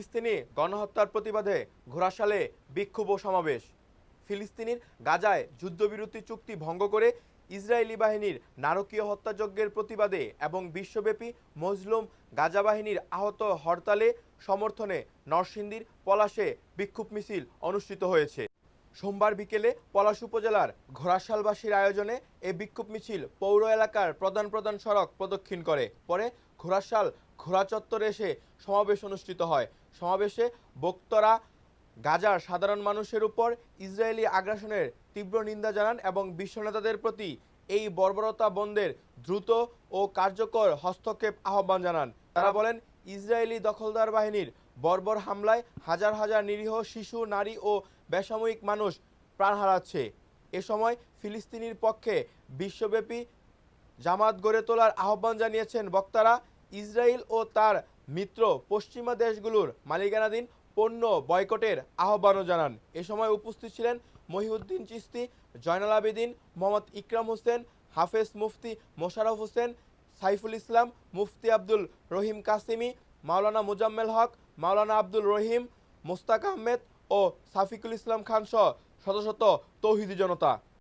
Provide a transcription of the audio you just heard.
ফিলিস্তিনি গণহত্যার প্রতিবাদে ঘোড়াশালে বিক্ষোভ ও সমাবেশ। ফিলিস্তিনির গাজায় যুদ্ধবিরতি চুক্তি ভঙ্গ করে ইসরায়েলি বাহিনীর নারকীয় হত্যাযজ্ঞের প্রতিবাদে এবং বিশ্বব্যাপী মজলুম গাজা বাহিনীর আহত হরতালে সমর্থনে নরসিংদীর পলাশে বিক্ষোভ মিছিল অনুষ্ঠিত হয়েছে। সোমবার বিকেলে পলাশ উপজেলার ঘোড়াশালবাসীর আয়োজনে এই বিক্ষোভ মিছিল পৌর এলাকার প্রধান প্রধান সড়ক প্রদক্ষিণ করে। পরে ঘোড়াশাল ঘোড়া চত্বরে এসে সমাবেশ অনুষ্ঠিত হয়। সমাবেশে বক্তরা গাজার সাধারণ মানুষের উপর ইসরায়েলি আগ্রাসনের তীব্র নিন্দা জানান এবং বিশ্ব নেতাদের প্রতি এই বর্বরতা বন্ধের দ্রুত ও কার্যকর হস্তক্ষেপ আহ্বান জানান। তারা বলেন, ইসরায়েলি দখলদার বাহিনীর বর্বর হামলায় হাজার হাজার নিরীহ শিশু, নারী ও বেসামরিক মানুষ প্রাণ হারাচ্ছে। এ সময় ফিলিস্তিনির পক্ষে বিশ্বব্যাপী জামাত গড়ে তোলার আহ্বান জানিয়েছেন বক্তারা। ইসরায়েল ও তার মিত্র পশ্চিমা দেশগুলোর মালিকানাধীন পণ্য বয়কটের আহ্বানও জানান। এ সময় উপস্থিত ছিলেন মহিউদ্দিন চিস্তি জয়নাল আবেদিন, মোহাম্মদ ইকরাম হোসেন, হাফেজ মুফতি মোশারফ হোসেন, সাইফুল ইসলাম, মুফতি আব্দুল রহিম কাসিমি, মাওলানা মুজাম্মেল হক, মাওলানা আব্দুল রহিম মোস্তাক আহমেদ ও সাফিকুল ইসলাম খান সহ শত শত তৌহিদি জনতা।